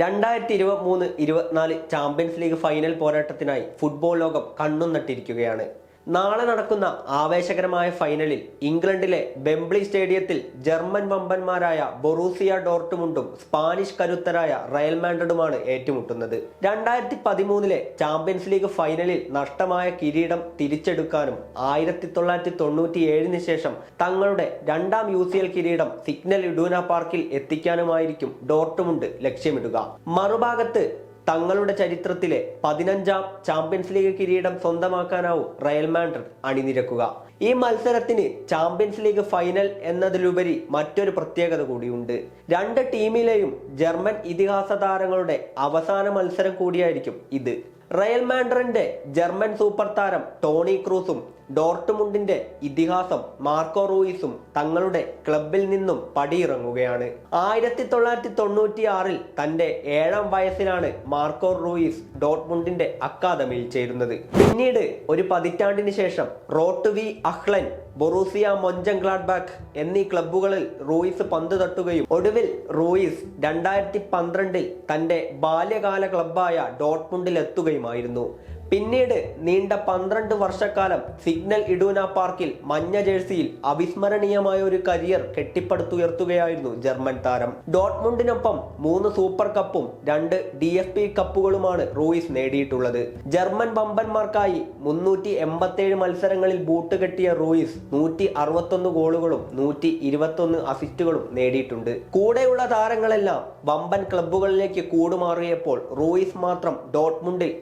രണ്ടായിരത്തി ഇരുപത്തി മൂന്ന് ഇരുപത്തിനാല് ചാമ്പ്യൻസ് ലീഗ് ഫൈനൽ പോരാട്ടത്തിനായി ഫുട്ബോൾ ലോകം കണ്ണും നട്ടിരിക്കുകയാണ്. നാളെ നടക്കുന്ന ആവേശകരമായ ഫൈനലിൽ ഇംഗ്ലണ്ടിലെ ബെംബ്ലി സ്റ്റേഡിയത്തിൽ ജർമ്മൻ വമ്പന്മാരായ ബൊറൂസിയ ഡോർട്ട്മുണ്ടും സ്പാനിഷ് കരുത്തരായ റയൽ മാൻഡ്രിഡുമാണ് ഏറ്റുമുട്ടുന്നത്. രണ്ടായിരത്തി പതിമൂന്നിലെ ചാമ്പ്യൻസ് ലീഗ് ഫൈനലിൽ നഷ്ടമായ കിരീടം തിരിച്ചെടുക്കാനും ആയിരത്തി തൊള്ളായിരത്തി തൊണ്ണൂറ്റി ഏഴിന് ശേഷം തങ്ങളുടെ രണ്ടാം യു സി എൽ കിരീടം സിഗ്നൽ ഇഡൂന പാർക്കിൽ എത്തിക്കാനുമായിരിക്കും ഡോർട്ട്മുണ്ട് ലക്ഷ്യമിടുക. മറുഭാഗത്ത് തങ്ങളുടെ ചരിത്രത്തിലെ പതിനഞ്ചാം ചാമ്പ്യൻസ് ലീഗ് കിരീടം സ്വന്തമാക്കാനാവും റയൽ മാൻഡ്രിഡ് അണിനിരക്കുക. ഈ മത്സരത്തിന് ചാമ്പ്യൻസ് ലീഗ് ഫൈനൽ എന്നതിലുപരി മറ്റൊരു പ്രത്യേകത കൂടിയുണ്ട്. രണ്ട് ടീമിലെയും ജർമ്മൻ ഇതിഹാസ താരങ്ങളുടെ അവസാന മത്സരം കൂടിയായിരിക്കും ഇത്. റയൽ മാൻഡ്രിന്റെ ജർമ്മൻ സൂപ്പർ താരം ടോണി ക്രൂസും ഡോർട്ടുമുണ്ടിന്റെ ഇതിഹാസം മാർക്കോ റൂയിസും തങ്ങളുടെ ക്ലബിൽ നിന്നും പടിയിറങ്ങുകയാണ്. ആയിരത്തി തൊള്ളായിരത്തി തൊണ്ണൂറ്റിയാറിൽ തന്റെ ഏഴാം വയസ്സിലാണ് മാർക്കോ റൂയിസ് ഡോർട്ട്മുണ്ടിന്റെ അക്കാദമിയിൽ ചേരുന്നത്. പിന്നീട് ഒരു പതിറ്റാണ്ടിന് ശേഷം റോട്ടുവി അഹ്ലൻ ബൊറൂസിയ മൊഞ്ചൻഗ്ലാഡ്ബാക്ക് എന്നീ ക്ലബ്ബുകളിൽ റൂയിസ് പന്ത് തട്ടുകയും ഒടുവിൽ റൂയിസ് രണ്ടായിരത്തി പന്ത്രണ്ടിൽ തന്റെ ബാല്യകാല ക്ലബ്ബായ ഡോട്ട്മുണ്ടിൽ എത്തുകയുമായിരുന്നു പിന്നീട് നീണ്ട പന്ത്രണ്ട് വർഷക്കാലം സിഗ്നൽ ഇഡൂന പാർക്കിൽ മഞ്ഞ ജേഴ്സിയിൽ അവിസ്മരണീയമായ ഒരു കരിയർ കെട്ടിപ്പടുത്തുയർത്തുകയായിരുന്നു ജർമ്മൻ താരം. ഡോട്ട്മുണ്ടിനൊപ്പം മൂന്ന് സൂപ്പർ കപ്പും രണ്ട് ഡി എഫ് പി കപ്പുകളുമാണ് റൂയിസ് നേടിയിട്ടുള്ളത്. ജർമ്മൻ വമ്പന്മാർക്കായി മുന്നൂറ്റി എൺപത്തേഴ് മത്സരങ്ങളിൽ ബൂട്ട് കെട്ടിയ റൂയിസ് നൂറ്റി അറുപത്തൊന്ന് ഗോളുകളും നൂറ്റി ഇരുപത്തൊന്ന് അസിസ്റ്റുകളും നേടിയിട്ടുണ്ട്. കൂടെയുള്ള താരങ്ങളെല്ലാം വമ്പൻ ക്ലബ്ബുകളിലേക്ക് കൂടുമാറിയപ്പോൾ റൂയിസ് മാത്രം ഡോട്ട്മുണ്ടിൽ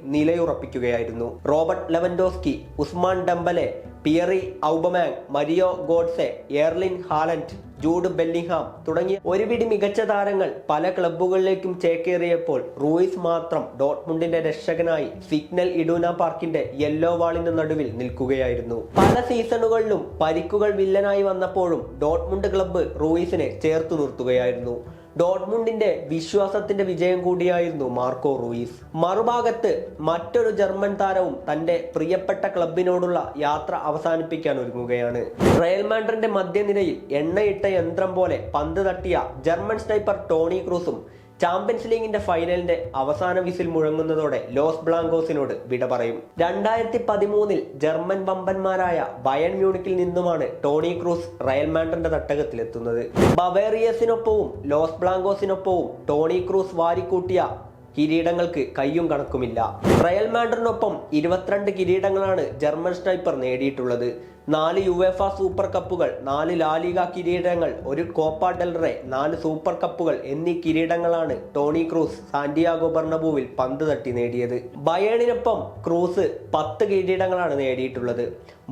നിലയുറപ്പിക്കുകയായിരുന്നു Robert Lewandowski Ousmane Dembele Pierre Aubameyang Mario Gotze Erling Haaland Jude Bellingham തുടങ്ങിയ ഒരുപിടി മികച്ച താരങ്ങൾ പല ക്ലബ്ബുകളിലേക്കും ചേക്കേറിയപ്പോൾ റൂയിസ് മാത്രം ഡോട്ട്മുണ്ടിന്റെ രക്ഷകനായി സിഗ്നൽ ഇഡൂന പാർക്കിന്റെ യെല്ലോ വാളിന്റെ നടുവിൽ നിൽക്കുകയായിരുന്നു. പല സീസണുകളിലും പരിക്കുകൾ വില്ലനായി വന്നപ്പോഴും ഡോട്ട്മുണ്ട് ക്ലബ്ബ് റൂയിസിനെ ചേർത്തു നിർത്തുകയായിരുന്നു. ഡോട്ട്മുണ്ടിന്റെ വിശ്വാസത്തിന്റെ വിജയം കൂടിയായിരുന്നു മാർക്കോ റൂയിസ്. മറുഭാഗത്ത് മറ്റൊരു ജർമ്മൻ താരവും തന്റെ പ്രിയപ്പെട്ട ക്ലബിനോടുള്ള യാത്ര അവസാനിപ്പിക്കാൻ ഒരുങ്ങുകയാണ്. റയൽ മാൻഡ്രിന്റെ മധ്യനിരയിൽ എണ്ണയിട്ട യന്ത്രം പോലെ പന്ത് തട്ടിയ ജർമ്മൻ സ്നൈപ്പർ ടോണി ക്രൂസും ചാമ്പ്യൻസ് ലീഗിന്റെ ഫൈനലിന്റെ അവസാന വിസിൽ മുഴങ്ങുന്നതോടെ ലോസ് ബ്ലാങ്കോസിനോട് വിട പറയും. രണ്ടായിരത്തി പതിമൂന്നിൽ ജർമ്മൻ വമ്പന്മാരായ ബയൺ മ്യൂണിക്കിൽ നിന്നുമാണ് ടോണി ക്രൂസ് റയൽ മാൻഡ്രിന്റെ തട്ടകത്തിലെത്തുന്നത്. ബവേറിയസിനൊപ്പവും ലോസ് ബ്ലാങ്കോസിനൊപ്പവും ടോണി ക്രൂസ് വാരിക്കൂട്ടിയ കിരീടങ്ങൾക്ക് കയ്യും കണക്കുമില്ല. റയൽ മാൻഡറിനൊപ്പം ഇരുപത്തിരണ്ട് കിരീടങ്ങളാണ് ജർമ്മൻ സ്ട്രൈപ്പർ നേടിയിട്ടുള്ളത്. നാല് യു എഫ സൂപ്പർ കപ്പുകൾ നാല് ലാലിക കിരീടങ്ങൾ ഒരു കോപ്പ ഡെൽറെ നാല് സൂപ്പർ കപ്പുകൾ എന്നീ കിരീടങ്ങളാണ് ടോണി ക്രൂസ് സാന്റിയാഗോ ബർണബുവിൽ പന്ത് തട്ടി നേടിയത്. ബയേണിനൊപ്പം ക്രൂസ് പത്ത് കിരീടങ്ങളാണ് നേടിയിട്ടുള്ളത്.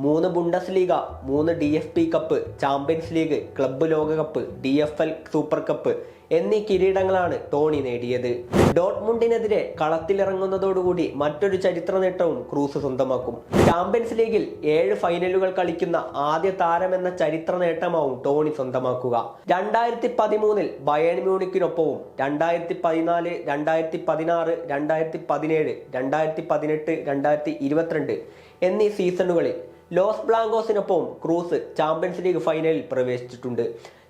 മൂന്ന് ബുണ്ടസ് ലീഗ മൂന്ന് D cup champions league club ലോകകപ്പ് ഡി സൂപ്പർ കപ്പ് എന്നീ കിരീടങ്ങളാണ് ടോണി നേടിയത്. ഡോട്ട്മുണ്ടിനെതിരെ കളത്തിലിറങ്ങുന്നതോടുകൂടി മറ്റൊരു ചരിത്ര നേട്ടവും ക്രൂസ് സ്വന്തമാക്കും. ചാമ്പ്യൻസ് ലീഗിൽ ഏഴ് ഫൈനലുകൾ കളിക്കുന്ന ആദ്യ താരമെന്ന ചരിത്ര നേട്ടമാവും ടോണി സ്വന്തമാക്കുക. രണ്ടായിരത്തി പതിമൂന്നിൽ ബയൺ മ്യൂണിക്കിനൊപ്പവും രണ്ടായിരത്തി പതിനാല് രണ്ടായിരത്തി പതിനാറ് രണ്ടായിരത്തി പതിനേഴ് രണ്ടായിരത്തി പതിനെട്ട് രണ്ടായിരത്തി ഇരുപത്തിരണ്ട് എന്നീ സീസണുകളിൽ ലോസ് ബ്ലാങ്കോസിനൊപ്പവും ക്രൂസ് ചാമ്പ്യൻസ് ലീഗ് ഫൈനലിൽ പ്രവേശിച്ചിട്ടുണ്ട്.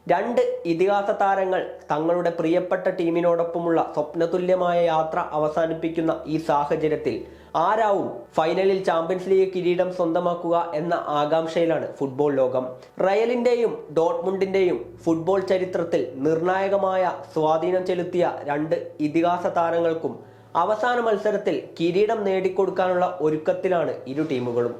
രണ്ട് ഇതിഹാസ താരങ്ങൾ തങ്ങളുടെ പ്രിയപ്പെട്ട ടീമിനോടൊപ്പമുള്ള സ്വപ്നതുല്യമായ യാത്ര അവസാനിപ്പിക്കുന്ന ഈ സാഹചര്യത്തിൽ ആരാവും ഫൈനലിൽ ചാമ്പ്യൻസ് ലീഗ് കിരീടം സ്വന്തമാക്കുക എന്ന ആകാംക്ഷയിലാണ് ഫുട്ബോൾ ലോകം. റയലിന്റെയും ഡോട്ട്മുണ്ടിന്റെയും ഫുട്ബോൾ ചരിത്രത്തിൽ നിർണായകമായ സ്വാധീനം ചെലുത്തിയ രണ്ട് ഇതിഹാസ താരങ്ങൾക്കും അവസാന മത്സരത്തിൽ കിരീടം നേടിക്കൊടുക്കാനുള്ള ഒരുക്കത്തിലാണ് ഇരു ടീമുകളും.